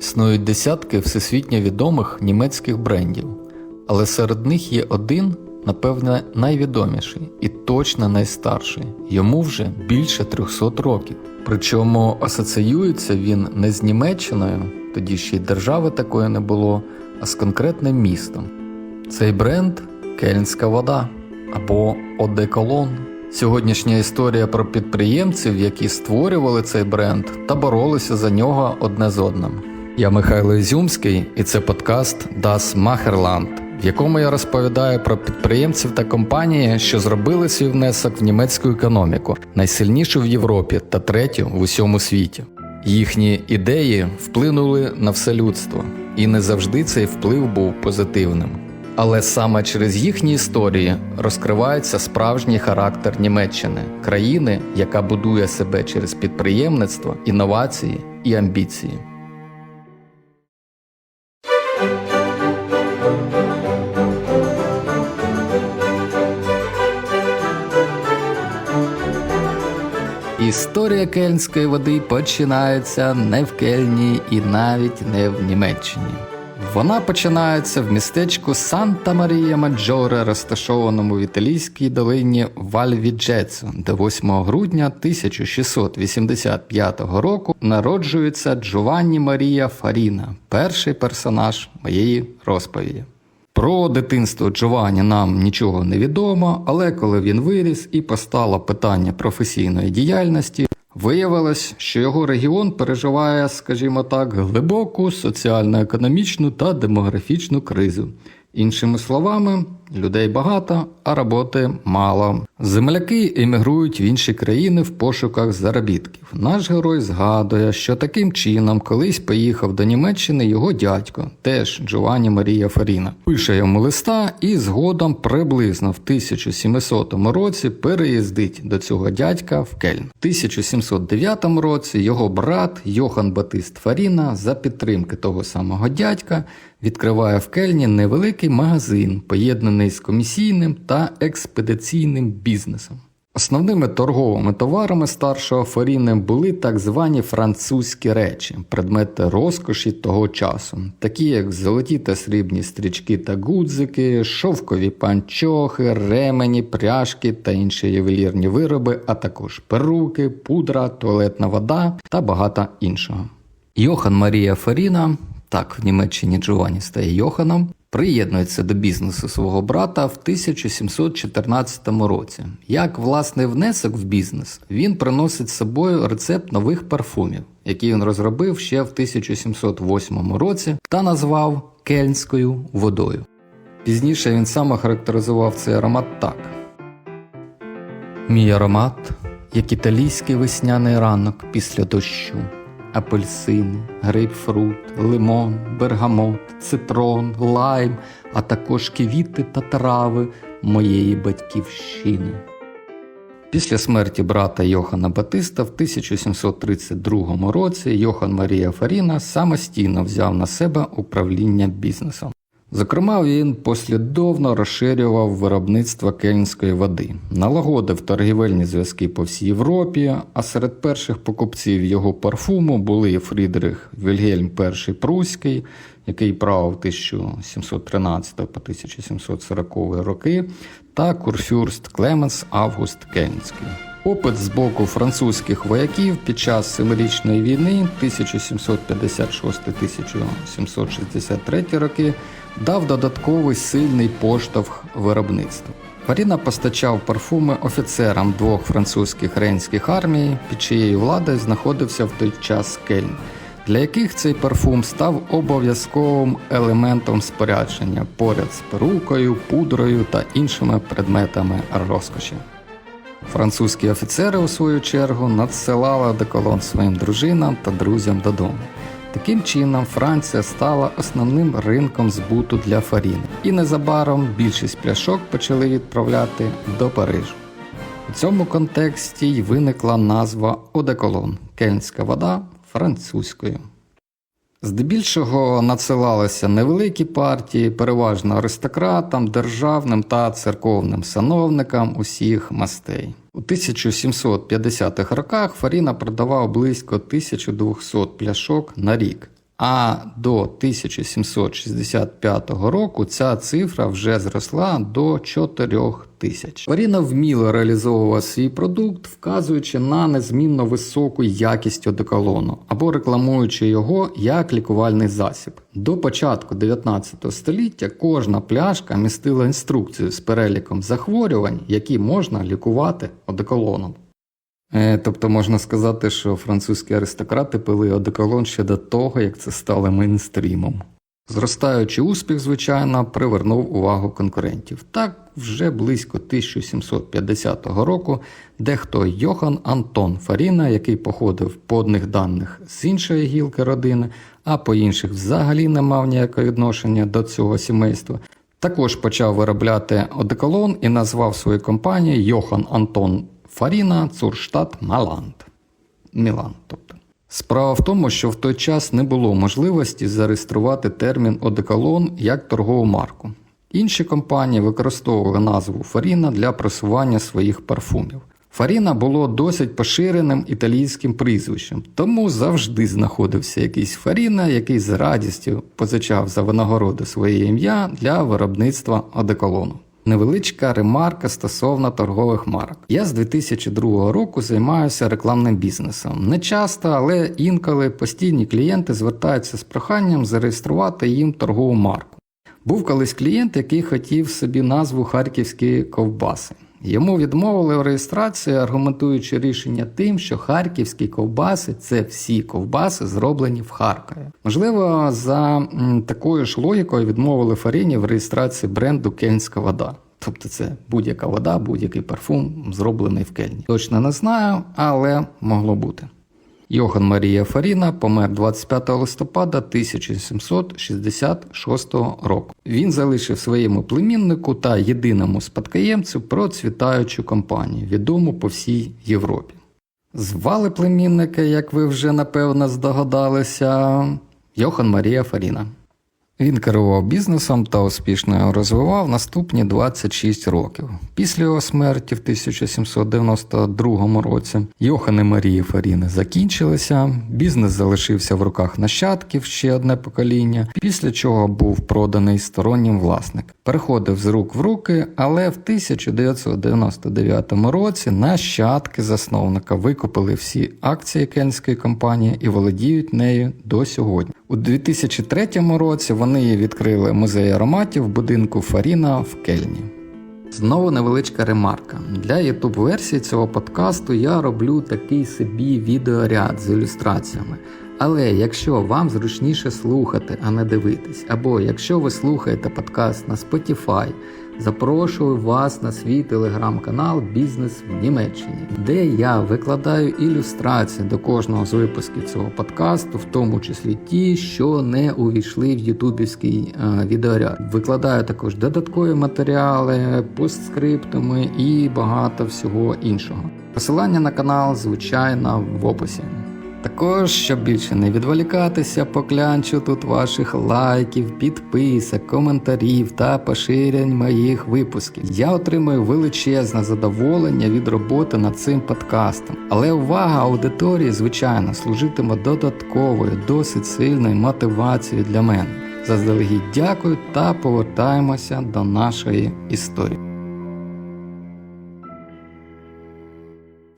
Існують десятки всесвітньо відомих німецьких брендів, але серед них є один, напевне, найвідоміший і точно найстарший. Йому вже більше 300 років. Причому асоціюється він не з Німеччиною, тоді ще й держави такої не було, а з конкретним містом. Цей бренд Кельнська вода або Одеколон. Сьогоднішня історія про підприємців, які створювали цей бренд та боролися за нього одне з одним. Я Михайло Ізюмський, і це подкаст Das Macherland, в якому я розповідаю про підприємців та компанії, що зробили свій внесок в німецьку економіку, найсильнішу в Європі та третю в усьому світі. Їхні ідеї вплинули на все людство, і не завжди цей вплив був позитивним. Але саме через їхні історії розкривається справжній характер Німеччини, країни, яка будує себе через підприємництво, інновації і амбіції. Історія кельнської води починається не в Кельні і навіть не в Німеччині. Вона починається в містечку Санта Марія Маджоре, розташованому в італійській долині Вальвіджецо, де 8 грудня 1685 року народжується Джованні Марія Фаріна, перший персонаж моєї розповіді. Про дитинство Джованні нам нічого не відомо, але коли він виріс і постало питання професійної діяльності, виявилось, що його регіон переживає, скажімо так, глибоку соціально-економічну та демографічну кризу. Іншими словами, людей багато, а роботи мало. Земляки емігрують в інші країни в пошуках заробітків. Наш герой згадує, що таким чином колись поїхав до Німеччини його дядько, теж Джованні Марія Фаріна. Пише йому листа і згодом приблизно в 1700 році переїздить до цього дядька в Кельн. В 1709 році його брат Йохан Батист Фаріна за підтримки того самого дядька відкриває в Кельні невеликий магазин, поєднаний з комісійним та експедиційним бізнесом. Основними торговими товарами старшого Фаріни були так звані французькі речі, предмети розкоші того часу, такі як золоті та срібні стрічки та гудзики, шовкові панчохи, ремені, пряжки та інші ювелірні вироби, а також перуки, пудра, туалетна вода та багато іншого. Йохан Марія Фаріна, так в Німеччині Джованні стає Йоханом, приєднується до бізнесу свого брата в 1714 році. Як власний внесок в бізнес, він приносить з собою рецепт нових парфумів, які він розробив ще в 1708 році та назвав кельнською водою. Пізніше він сам охарактеризував цей аромат так: Мій аромат, як італійський весняний ранок після дощу апельсини, грейпфрут, лимон, бергамот, цитрон, лайм, а також квіти та трави моєї батьківщини. Після смерті брата Йохана Батиста в 1732 році Йохан Марія Фаріна самостійно взяв на себе управління бізнесом. Зокрема, він послідовно розширював виробництво кельнської води, налагодив торгівельні зв'язки по всій Європі, а серед перших покупців його парфуму були Фрідрих Вільгельм І Пруський, який правив 1713 по 1740 роки, та курфюрст Клеменс Август Кельнський. Опит з боку французьких вояків під час Семирічної війни 1756-1763 роки дав додатковий сильний поштовх виробництву. Фаріна постачав парфуми офіцерам двох французьких рейнських армій, під чиєю владою знаходився в той час Кельн, для яких цей парфум став обов'язковим елементом спорядження поряд з перукою, пудрою та іншими предметами розкоші. Французькі офіцери, у свою чергу, надсилали деколон своїм дружинам та друзям додому. Таким чином, Франція стала основним ринком збуту для Фаріни, і незабаром більшість пляшок почали відправляти до Парижу. У цьому контексті й виникла назва Одеколон кельнська вода французькою. Здебільшого надсилалися невеликі партії, переважно аристократам, державним та церковним сановникам усіх мастей. У 1750-х роках Фаріна продавав близько 1200 пляшок на рік, А до 1765 року ця цифра вже зросла до 4 тисяч. Фаріна вміло реалізовував свій продукт, вказуючи на незмінно високу якість одеколону або рекламуючи його як лікувальний засіб. До початку 19 століття кожна пляшка містила інструкцію з переліком захворювань, які можна лікувати одеколоном. Е, Тобто можна сказати, що французькі аристократи пили одеколон ще до того, як це стало мейнстрімом. Зростаючий успіх, звичайно, привернув увагу конкурентів. Так, вже близько 1750 року дехто Йохан Антон Фаріна, який походив по одних даних з іншої гілки родини, а по інших взагалі не мав ніякого відношення до цього сімейства, також почав виробляти одеколон і назвав свою компанію Йохан Антон Фаріна Цурштадт Маланд. Мілан, тобто. Справа в тому, що в той час не було можливості зареєструвати термін одеколон як торгову марку. Інші компанії використовували назву Фаріна для просування своїх парфумів. Фаріна було досить поширеним італійським прізвищем, тому завжди знаходився якийсь Фаріна, який з радістю позичав за винагороду своє ім'я для виробництва одеколону. Невеличка ремарка стосовно торгових марок. Я з 2002 року займаюся рекламним бізнесом. Не часто, але інколи постійні клієнти звертаються з проханням зареєструвати їм торгову марку. Був колись клієнт, який хотів собі назву Харківські ковбаси. Йому відмовили в реєстрації, аргументуючи рішення тим, що харківські ковбаси це всі ковбаси, зроблені в Харкові. Можливо, за такою ж логікою відмовили Фаріні в реєстрації бренду Кельнська вода. Тобто це будь-яка вода, будь-який парфум, зроблений в Кельні. Точно не знаю, але могло бути. Йохан Марія Фаріна помер 25 листопада 1766 року. Він залишив своєму племіннику та єдиному спадкоємцю процвітаючу компанію, відому по всій Європі. Звали племінника, як ви вже напевно здогадалися, Йохан Марія Фаріна. Він керував бізнесом та успішно його розвивав наступні 26 років. Після його смерті в 1792 році Йохани Марії Фаріни закінчилися, бізнес залишився в руках нащадків ще одне покоління, після чого був проданий стороннім власникам. Переходив з рук в руки, але в 1999 році нащадки засновника викупили всі акції кельнської компанії і володіють нею до сьогодні. У 2003 році вони відкрили музей ароматів в будинку Фаріна в Кельні. Знову невеличка ремарка. Для youtube версії цього подкасту я роблю такий собі відеоряд з ілюстраціями. Але якщо вам зручніше слухати, а не дивитись, або якщо ви слухаєте подкаст на Spotify, запрошую вас на свій телеграм-канал Бізнес в Німеччині, де я викладаю ілюстрації до кожного з випусків цього подкасту, в тому числі ті, що не увійшли в ютубівський е, відеоряд. Викладаю також додаткові матеріали, постскриптуми і багато всього іншого. Посилання на канал, звичайно, в описі. Також, щоб більше не відволікатися, поклянчу тут ваших лайків, підписок, коментарів та поширень моїх випусків. Я отримую величезне задоволення від роботи над цим подкастом. Але увага аудиторії, звичайно, служитиме додатковою, досить сильною мотивацією для мене. Заздалегідь дякую та повертаємося до нашої історії.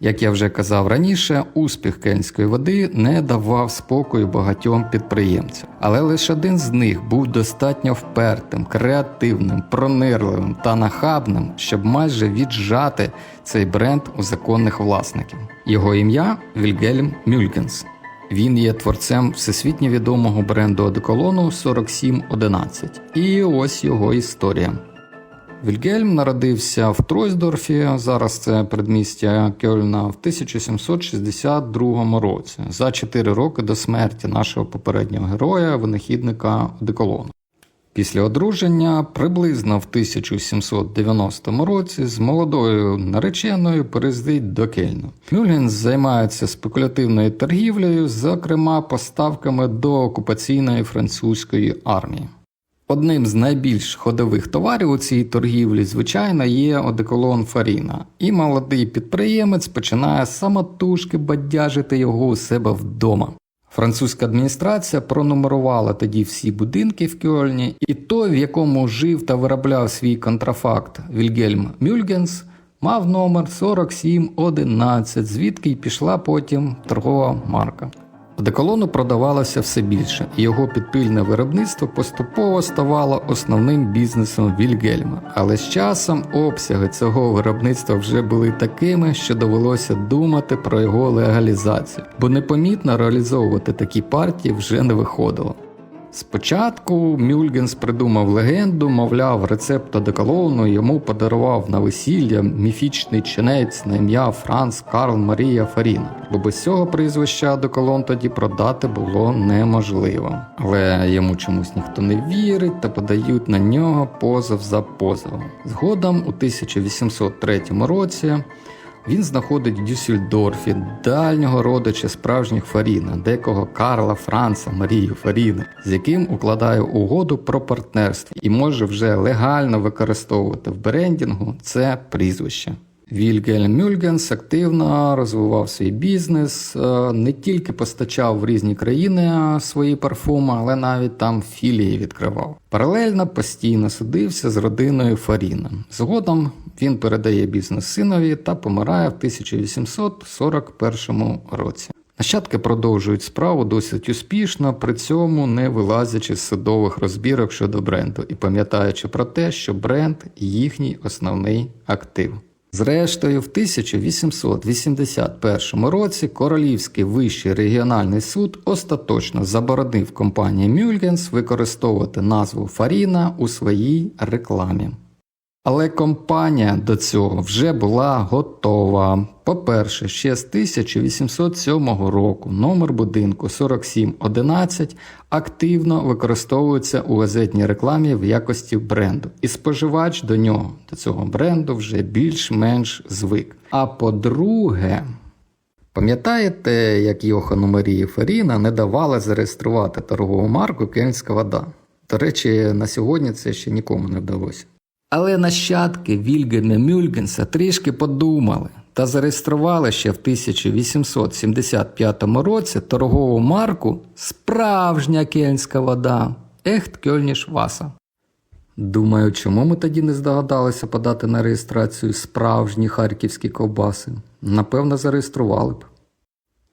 Як я вже казав раніше, успіх кельнської води не давав спокою багатьом підприємцям, але лише один з них був достатньо впертим, креативним, пронирливим та нахабним, щоб майже віджати цей бренд у законних власників. Його ім'я Вільгельм Мюлькенс. Він є творцем всесвітньо відомого бренду одеколону 4711. І ось його історія. Вільгельм народився в Тройсдорфі, зараз це передмістя Кьольна, в 1762 році, за 4 роки до смерті нашого попереднього героя, винахідника одеколону. Після одруження приблизно в 1790 році з молодою нареченою переїздить до Кельну. Мюльгенс займається спекулятивною торгівлею, зокрема поставками до окупаційної французької армії. Одним з найбільш ходових товарів у цій торгівлі, звичайно, є одеколон Фаріна, і молодий підприємець починає самотужки бадяжити його у себе вдома. Французька адміністрація пронумерувала тоді всі будинки в Кьольні, і той, в якому жив та виробляв свій контрафакт Вільгельм Мюльгенс, мав номер 4711, звідки й пішла потім торгова марка. Одеколону продавалося все більше, і його підпільне виробництво поступово ставало основним бізнесом Вільгельма. Але з часом обсяги цього виробництва вже були такими, що довелося думати про його легалізацію, бо непомітно реалізовувати такі партії вже не виходило. Спочатку Мюльгенс придумав легенду, мовляв, рецепт одеколону йому подарував на весілля міфічний чинець на ім'я Франц Карл Марія Фаріна, бо без цього прізвища одеколон тоді продати було неможливо. Але йому чомусь ніхто не вірить та подають на нього позов за позовом. Згодом у 1803 році. Він знаходить в Дюссельдорфі дальнього родича справжніх Фаріна, декого Карла Франца Марію Фаріна, з яким укладає угоду про партнерство і може вже легально використовувати в брендінгу це прізвище. Вільгельм Мюльгенс активно розвивав свій бізнес, е, не тільки постачав в різні країни свої парфуми, але навіть там філії відкривав. Паралельно постійно судився з родиною Фаріна. Згодом він передає бізнес синові та помирає в 1841 році. Нащадки продовжують справу досить успішно, при цьому не вилазячи з судових розбірок щодо бренду і пам'ятаючи про те, що бренд їхній основний актив. Зрештою, в 1881 році Королівський вищий регіональний суд остаточно заборонив компанії Мюльгенс використовувати назву Фаріна у своїй рекламі. Але компанія до цього вже була готова. По-перше, ще з 1807 року номер будинку 4711 активно використовується у газетній рекламі в якості бренду, і споживач до нього, до цього бренду, вже більш-менш звик. А по-друге, пам'ятаєте, як Йохану Марії Фаріна не давали зареєструвати торгову марку Кельнська вода? До речі, на сьогодні це ще нікому не вдалося. Але нащадки Вільгельма Мюльгенса трішки подумали та зареєстрували ще в 1875 році торгову марку Справжня кельнська вода Ехт Кьольніш Васа. Думаю, чому ми тоді не здогадалися подати на реєстрацію справжні харківські ковбаси? Напевно, зареєстрували б.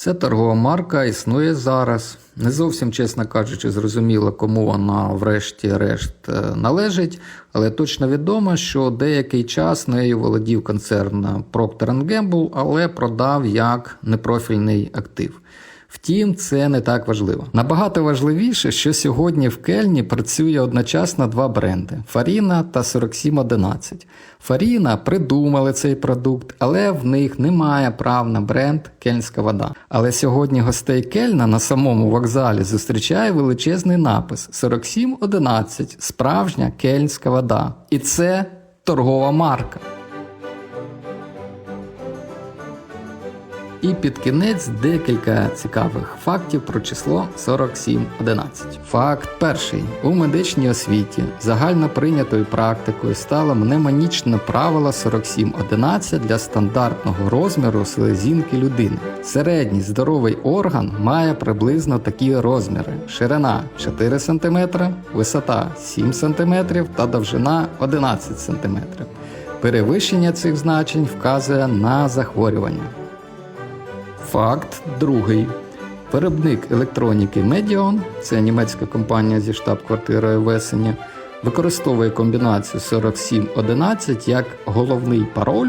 Ця торгова марка існує зараз. Не зовсім, чесно кажучи, зрозуміло, кому вона врешті-решт е, належить, але точно відомо, що деякий час нею володів концерн Procter Gamble, але продав як непрофільний актив. Втім, це не так важливо. Набагато важливіше, що сьогодні в Кельні працює одночасно два бренди Фаріна та 4711. Фаріна придумали цей продукт, але в них немає прав на бренд Кельнська вода. Але сьогодні гостей Кельна на самому вокзалі зустрічає величезний напис 4711 справжня кельнська вода. І це торгова марка. І під кінець декілька цікавих фактів про число 4711. Факт перший. У медичній освіті загально прийнятою практикою стало мнемонічне правило 4711 для стандартного розміру селезінки людини. Середній здоровий орган має приблизно такі розміри: ширина 4 см, висота 7 см та довжина 11 см. Перевищення цих значень вказує на захворювання. Факт другий. Виробник електроніки Medion, це німецька компанія зі штаб-квартирою в Есені, використовує комбінацію 4711 як головний пароль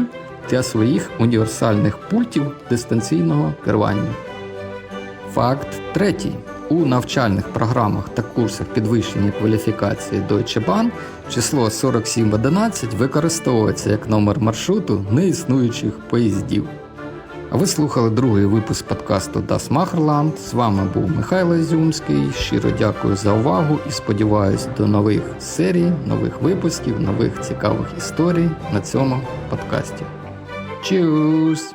для своїх універсальних пультів дистанційного керування. Факт третій. У навчальних програмах та курсах підвищення кваліфікації Deutsche Bahn число 4711 використовується як номер маршруту неіснуючих поїздів. Ви слухали другий випуск подкасту Das Macherland. З вами був Михайло Зюмський. Щиро дякую за увагу і сподіваюсь до нових серій, нових випусків, нових цікавих історій на цьому подкасті. Чус!